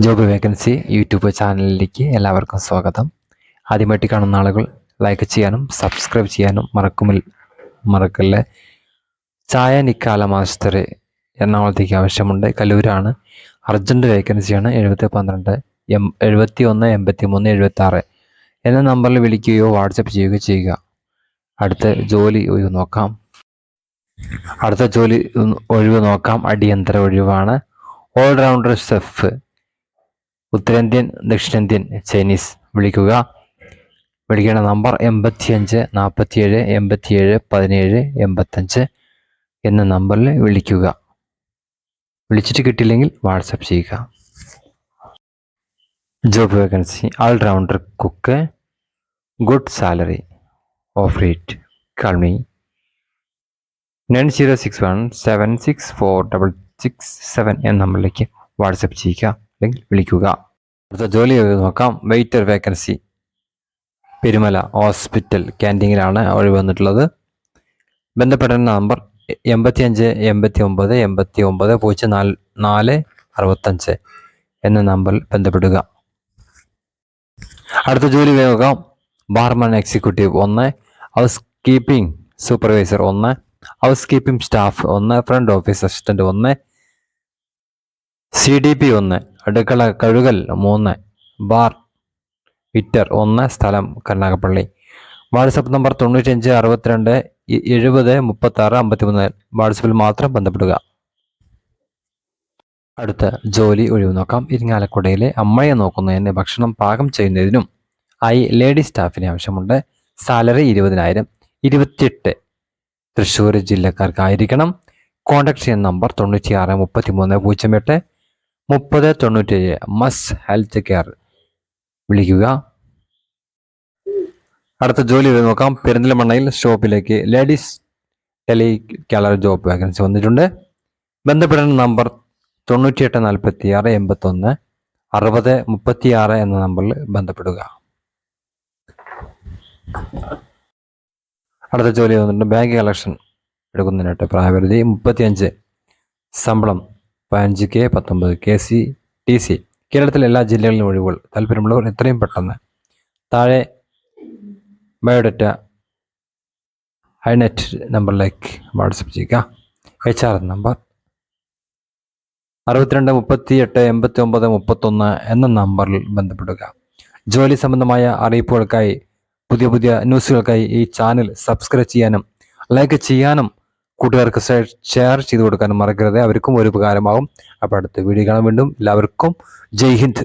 Job vacancy YouTube ചാനലിലേക്ക് എല്ലാവർക്കും സ്വാഗതം. ആദ്യമായിട്ട് കാണുന്ന ആളുകൾ ലൈക്ക് ചെയ്യാനും സബ്സ്ക്രൈബ് ചെയ്യാനും മറക്കുമിൽ മറക്കല്ലേ? ചായ നിക്കാല മാസ്റ്റർ എറണാകുളത്തേക്ക് ആവശ്യമുണ്ട്. കല്ലൂരാണ് അർജന്റ് വേക്കൻസിയാണ് എഴുപത്തി പന്ത്രണ്ട് എം എഴുപത്തി ഒന്ന് എൺപത്തി മൂന്ന് എഴുപത്തി ആറ് എന്ന നമ്പറിൽ വിളിക്കുകയോ വാട്സപ്പ് ചെയ്യുകയോ ചെയ്യുക. അടുത്ത ജോലി നോക്കാം. അടുത്ത ജോലി ഒഴിവ് നോക്കാം. അടിയന്തര ഒഴിവാണ്. ഓൾറൗണ്ടർ ഷെഫ് ഉത്തരേന്ത്യൻ ദക്ഷിണേന്ത്യൻ ചൈനീസ് വിളിക്കുക. വിളിക്കേണ്ട നമ്പർ എൺപത്തിയഞ്ച് നാൽപ്പത്തിയേഴ് എൺപത്തിയേഴ് പതിനേഴ് എൺപത്തഞ്ച് എന്ന നമ്പറിൽ വിളിക്കുക. വിളിച്ചിട്ട് കിട്ടിയില്ലെങ്കിൽ വാട്സപ്പ് ചെയ്യുക. Job vacancy allrounder cook good salary offer it call me nine zero six one seven six four double six seven എന്ന നമ്പറിലേക്ക് വാട്സപ്പ് ചെയ്യുക. അല്ലെങ്കിൽ വിളിക്കുക. അടുത്ത ജോലി നോക്കാം. വെയിറ്റർ വേക്കൻസി പെരുമല ഹോസ്പിറ്റൽ ക്യാന്റീനിലാണ് ഒഴിവ് വന്നിട്ടുള്ളത്. ബന്ധപ്പെടേണ്ട നമ്പർ എൺപത്തി അഞ്ച് എൺപത്തി ഒമ്പത് എൺപത്തി ഒമ്പത് പൂജ്യം നാല് നാല് അറുപത്തഞ്ച് എന്ന നമ്പറിൽ ബന്ധപ്പെടുക. അടുത്ത ജോലി വേഗം. ബാർമൻ എക്സിക്യൂട്ടീവ് ഒന്ന് ഹൗസ് കീപ്പിംഗ് സൂപ്പർവൈസർ ഒന്ന് ഹൗസ് കീപ്പിംഗ് സ്റ്റാഫ് ഒന്ന് ഫ്രണ്ട് ഓഫീസ് അസിസ്റ്റന്റ് ഒന്ന് സി ഡി പി ഒന്ന് അടുക്കള കഴുകൽ മൂന്ന് ബാർ വിറ്റർ ഒന്ന് സ്ഥലം കരുനാഗപ്പള്ളി. വാട്സപ്പ് നമ്പർ തൊണ്ണൂറ്റഞ്ച് അറുപത്തിരണ്ട് എഴുപത് മുപ്പത്തി ആറ് അമ്പത്തി മൂന്ന് വാട്സപ്പിൽ മാത്രം ബന്ധപ്പെടുക. അടുത്ത ജോലി ഒഴിവ് നോക്കാം. ഇരിങ്ങാലക്കുടയിലെ അമ്മയെ നോക്കുന്നതിന് ഭക്ഷണം പാകം ചെയ്യുന്നതിനും ഐ ലേഡി സ്റ്റാഫിന് ആവശ്യമുണ്ട്. സാലറി ഇരുപതിനായിരം. ഇരുപത്തിയെട്ട് തൃശ്ശൂർ ജില്ലക്കാർക്കായിരിക്കണം. കോൺടാക്ട് ചെയ്യുന്ന നമ്പർ തൊണ്ണൂറ്റിയാറ് മുപ്പത്തി മൂന്ന് പൂജ്യം എട്ട്. മുപ്പത് തൊണ്ണൂറ്റേഴ് മസ് ഹെൽത്ത് കെയർ. വിളിക്കുക. അടുത്ത ജോലി നോക്കാം. പെരിന്തൽമണ്ണയിൽ ഷോപ്പിലേക്ക് ലേഡീസ് ടെലി കാലർ ജോബ് വാക്കൻസി വന്നിട്ടുണ്ട്. ബന്ധപ്പെടേണ്ട നമ്പർ തൊണ്ണൂറ്റിയെട്ട് നാൽപ്പത്തി ആറ് എൺപത്തൊന്ന് അറുപത് മുപ്പത്തി ആറ് എന്ന നമ്പറിൽ ബന്ധപ്പെടുക. അടുത്ത ജോലി വന്നിട്ടുണ്ട്. ബാങ്ക് കളക്ഷൻ എടുക്കുന്നതിനായിട്ട് പ്രായപരിധി മുപ്പത്തിയഞ്ച്. ശമ്പളം പതിനഞ്ച് കെ പത്തൊമ്പത് കെ സി ടി സി. കേരളത്തിലെ എല്ലാ ജില്ലകളിലും ഒഴിവുകൾ. താല്പര്യമുള്ളവർ എത്രയും പെട്ടെന്ന് താഴെ ബയോഡറ്റ ഹൈനെറ്റ് നമ്പറിലേക്ക് വാട്സപ്പ് ചെയ്യുക. H R number. അറുപത്തിരണ്ട് മുപ്പത്തി എട്ട് എൺപത്തി ഒമ്പത് മുപ്പത്തൊന്ന് എന്ന നമ്പറിൽ ബന്ധപ്പെടുക. ജോലി സംബന്ധമായ അറിയിപ്പുകൾക്കായി പുതിയ പുതിയ ന്യൂസുകൾക്കായി ഈ ചാനൽ സബ്സ്ക്രൈബ് ചെയ്യാനും ലൈക്ക് ചെയ്യാനും കൂട്ടുകാർക്ക് ഷെയർ ചെയ്ത് കൊടുക്കാനും മറക്കരുത്. അവർക്കും ഒരു ഉപകാരമാകും അപ്പോൾ അടുത്ത വീഡിയോ കാണാൻ വീണ്ടും എല്ലാവർക്കും ജയ് ഹിന്ദ്.